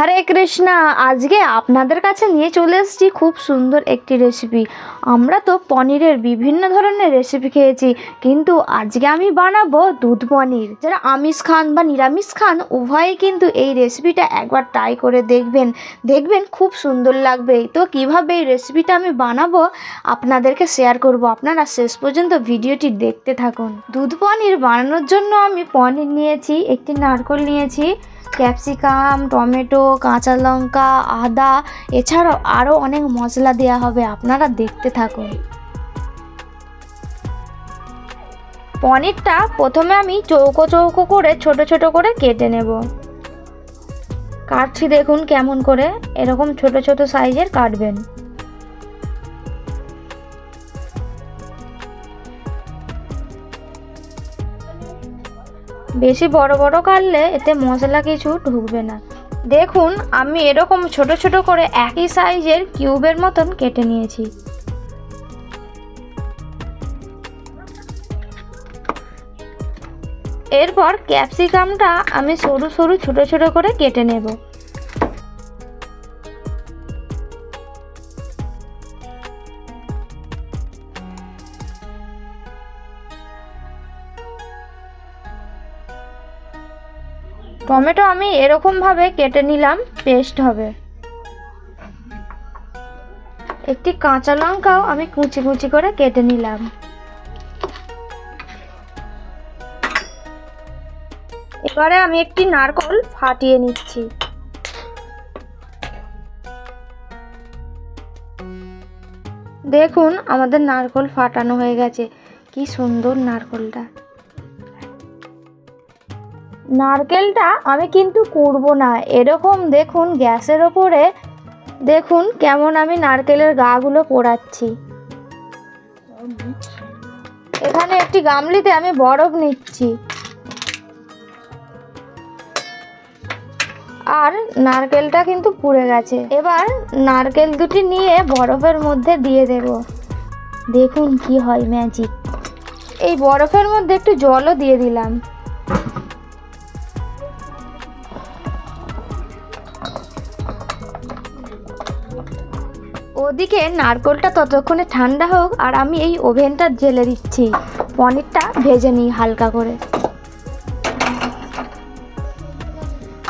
হরে কৃষ্ণা, আজকে আপনাদের কাছে নিয়ে চলে এসেছি খুব সুন্দর একটি রেসিপি আমরা তো পনিরের বিভিন্ন ধরনের রেসিপি খেয়েছি, কিন্তু আজকে আমি বানাবো দুধ পনির। যারা আমিষ খান বা নিরামিষ খান, উভয়ই কিন্তু এই রেসিপিটা একবার ট্রাই করে দেখবেন। দেখবেন খুব সুন্দর লাগবে। তো কীভাবে এই রেসিপিটা আমি বানাবো, আপনাদেরকে শেয়ার করব। আপনারা শেষ পর্যন্ত ভিডিওটি দেখতে থাকুন। দুধ পনির বানানোর জন্য আমি পনির নিয়েছি, একটি নারকল নিয়েছি। ক্যাপসিকাম, টমেটো, কাঁচা লঙ্কা, আদা, এছাড়াও আরও অনেক মশলা দেওয়া হবে। আপনারা দেখতে থাকুন। পনিরটা প্রথমে আমি চৌকো চৌকো করে, ছোট ছোট করে কেটে নেব। কাটছি দেখুন কেমন করে। এরকম ছোট ছোট সাইজের কাটবেন। বেশি বড় বড় কাটলে এতে মশলা কিছু ঢুকবে না। দেখুন, আমি এরকম ছোট ছোট করে একই সাইজের কিউবের মতন কেটে নিয়েছি। এরপর ক্যাপসিকামটা আমি সরু সরু ছোট ছোট করে কেটে নেব। টমেটো আমি এরকমভাবে কেটে নিলাম, পেস্ট হবে। একটি কাঁচা লঙ্কাও আমি কুচি কুচি করে কেটে নিলাম। এবারে আমি একটি নারকল ফাটিয়ে নিচ্ছি। দেখুন, আমাদের নারকল ফাটানো হয়ে গেছে। কি সুন্দর নারকলটা। নারকেলটা আমি কিন্তু কুড়ব না। এরকম দেখুন, গ্যাসের ওপরে দেখুন কেমন আমি নারকেলের গাগুলো পোড়াচ্ছি। এখানে একটি গামলিতে আমি বরফ নিচ্ছি। আর নারকেলটা কিন্তু পুড়ে গেছে। এবার নারকেল দুটি নিয়ে বরফের মধ্যে দিয়ে দেব। দেখুন কি হয় ম্যাজিক এই বরফের মধ্যে একটু জলও দিয়ে দিলাম। ওদিকে নারকোলটা ততক্ষণে ঠান্ডা হোক আর আমি এই ওভেনটা জেলে দিচ্ছি। পনিরটা ভেজে নিই হালকা করে।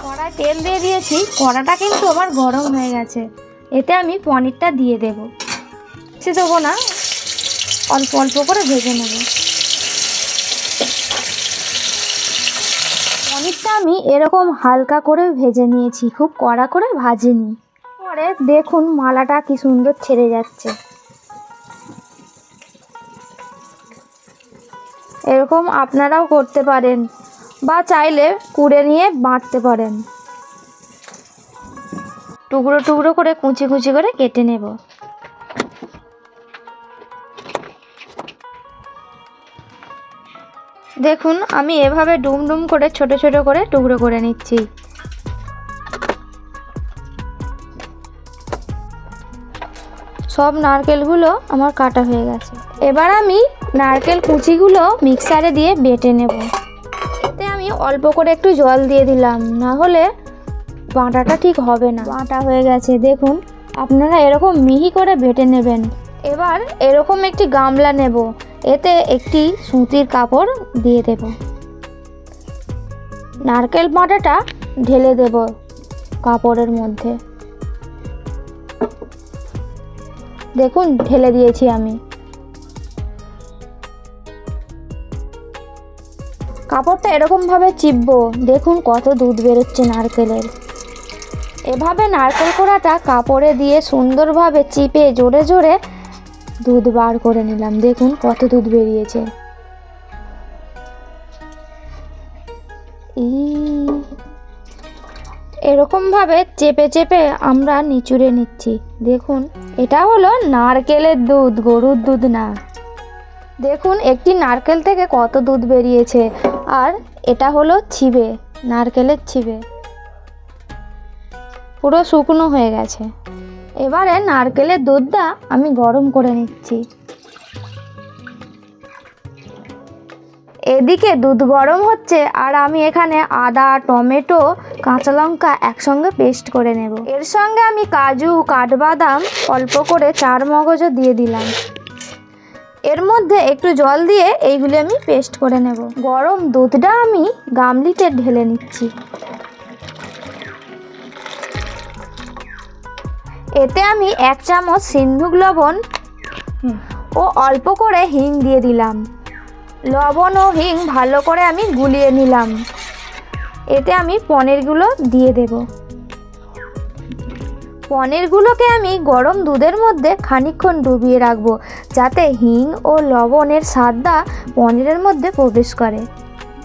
কড়ায় তেল দিয়ে দিয়েছি, কড়াটা কিন্তু আমার গরম হয়ে গেছে। এতে আমি পনিরটা দিয়ে দেব। সে দেবো না, অল্প অল্প করে ভেজে নেব। পনিরটা আমি এরকম হালকা করে ভেজে নিয়েছি, খুব কড়া করে ভাজিনি। পরে দেখুন মালাটা কি সুন্দর ছেড়ে যাচ্ছে। এরকম আপনারাও করতে পারেন বা চাইলে কুড়ে নিয়ে বাঁটতে পারেন। টুকরো টুকরো করে কুচি কুচি করে কেটে নেব। দেখুন আমি এভাবে ডুম ডুম করে ছোট ছোট করে টুকরো করে নিচ্ছি। সব নারকেলগুলো আমার কাটা হয়ে গেছে। এবার আমি নারকেল কুচিগুলো মিক্সারে দিয়ে বেটে নেব। এতে আমি অল্প করে একটু জল দিয়ে দিলাম, না হলে বাটাটা ঠিক হবে না। বাঁটা হয়ে গেছে, দেখুন, আপনারা এরকম মিহি করে বেটে নেবেন। এবার এরকম একটি গামলা নেব, এতে একটি সুতির কাপড় দিয়ে দেব। নারকেল বাঁটাটা ঢেলে দেব কাপড়ের মধ্যে। দেখুন, ঢেলে দিয়েছি আমি। কাপড়টা এরকমভাবে চিপবো, দেখুন কত দুধ বেরোচ্ছে নারকেলের। এভাবে নারকেল কোড়াটা কাপড়ে দিয়ে সুন্দরভাবে চিপে জোরে জোরে দুধ বার করে নিলাম। দেখুন কত দুধ বেরিয়েছে। ই এরকমভাবে চেপে চেপে আমরা নিচুড়ে নিচ্ছি। দেখুন, এটা হলো নারকেলের দুধ, গরুর দুধ না। দেখুন, একটি নারকেল থেকে কত দুধ বেরিয়েছে। আর এটা হলো ছিবে নারকেলের ছিবে পুরো শুকনো হয়ে গেছে। এবারে নারকেলের দুধটা আমি গরম করে নিচ্ছি। এদিকে দুধ গরম হচ্ছে আর আমি এখানে আদা, টমেটো, কাঁচা লঙ্কা একসঙ্গে পেস্ট করে নেব। এর সঙ্গে আমি কাজু, কাঠবাদাম অল্প করে চার মগজও দিয়ে দিলাম। এর মধ্যে একটু জল দিয়ে এইগুলি আমি পেস্ট করে নেব। গরম দুধটা আমি গামলিতে ঢেলে নিচ্ছি। এতে আমি এক চামচ সিন্ধুক লবণ ও অল্প করে হিং দিয়ে দিলাম। লবণ ও হিং ভালো করে আমি গুলিয়ে নিলাম। এতে আমি পনিরগুলো দিয়ে দেব। পনিরগুলোকে আমি গরম দুধের মধ্যে খানিকক্ষণ ডুবিয়ে রাখব, যাতে হিং ও লবণের স্বাদটা পনিরের মধ্যে প্রবেশ করে।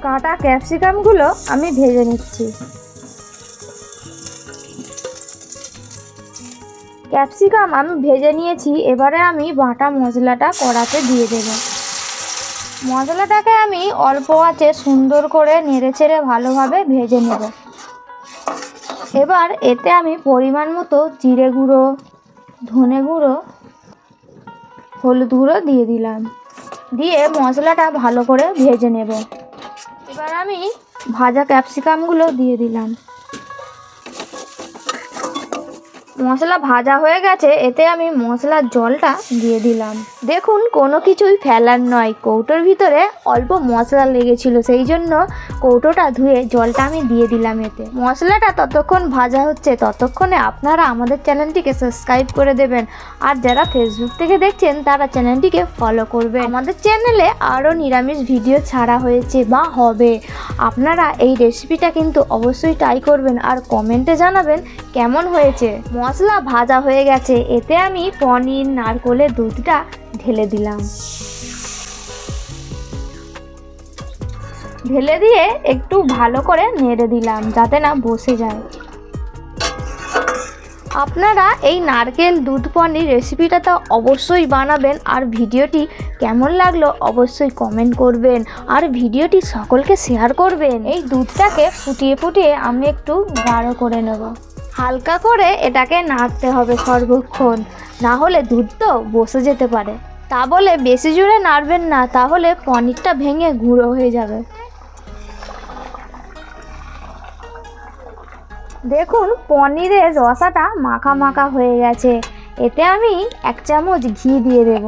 কাটা ক্যাপসিকামগুলো আমি ভেজে নিচ্ছি। ক্যাপসিকাম আমি ভেজে নিয়েছি, এবারে আমি বাটা মশলাটা কড়াতে দিয়ে দেব। মশলাটাকে আমি অল্প আঁচে সুন্দর করে নেড়ে চেড়ে ভালোভাবে ভেজে নেব। এবার এতে আমি পরিমাণ মতো জিরে গুঁড়ো, ধনে গুঁড়ো, হলুদ গুঁড়ো দিয়ে দিলাম। দিয়ে মশলাটা ভালো করে ভেজে নেব। এবার আমি ভাজা ক্যাপসিকামগুলো দিয়ে দিলাম। মশলা ভাজা হয়ে গেছে, এতে আমি মশলার জলটা দিয়ে দিলাম। দেখুন, কোনো কিছুই ফেলার নয়। কৌটোর ভিতরে অল্প মশলা লেগেছিল, সেই জন্য কৌটোটা ধুয়ে জলটা আমি দিয়ে দিলাম এতে। মশলাটা ততক্ষণ ভাজা হচ্ছে, ততক্ষণে আপনারা আমাদের চ্যানেলটিকে সাবস্ক্রাইব করে দেবেন। আর যারা ফেসবুক থেকে দেখছেন, তারা চ্যানেলটিকে ফলো করবে আমাদের চ্যানেলে আরও নিরামিষ ভিডিও ছাড়া হয়েছে বা হবে। আপনারা এই রেসিপিটা কিন্তু অবশ্যই ট্রাই করবেন আর কমেন্টে জানাবেন কেমন হয়েছে। মশলা ভাজা হয়ে গেছে। এতে আমি পনির, নারকোলের দুধটা ঢেলে দিলাম। ঢেলে দিয়ে একটু ভালো করে নেড়ে দিলাম, যাতে না বসে যায়। আপনারা এই নারকেল, দুধ, পনির রেসিপিটা তো অবশ্যই বানাবেন, আর ভিডিওটি কেমন লাগল অবশ্যই কমেন্ট করবেন, আর ভিডিওটি সকলকে শেয়ার করবেন। এই দুধটাকে ফুটিয়ে ফুটিয়ে আমি একটু গাঢ় করে নেব। হালকা করে এটাকে নাড়তে হবে সর্বক্ষণ। না হলে দুধ তো বসে যেতে পারে। তা বলে বেশি জোরে নাড়বেন না, তাহলে পনিরটা ভেঙে গুঁড়ো হয়ে যাবে। দেখুন, পনিরের রসাটা মাখা মাখা হয়ে গেছে। এতে আমি এক চামচ ঘি দিয়ে দেব।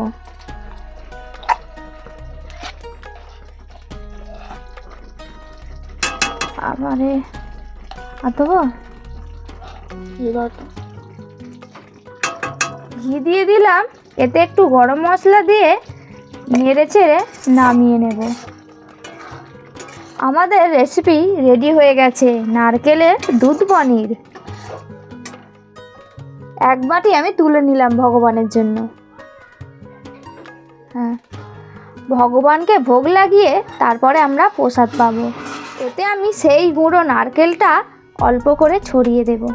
আবারে আতব ঘি দিয়ে দিলাম, এতে একটু গরম মশলা দিয়ে নেড়ে চেড়ে নামিয়ে নেব। আমাদের রেসিপি রেডি হয়ে গেছে, নারকেলের দুধ পনির। এক বাটি আমি তুলে নিলাম ভগবানের জন্য। হ্যাঁ ভগবানকে ভোগ লাগিয়ে তারপরে আমরা প্রসাদ পাবো। এতে আমি সেই গুঁড়ো নারকেলটা অল্প করে ছড়িয়ে দেবো।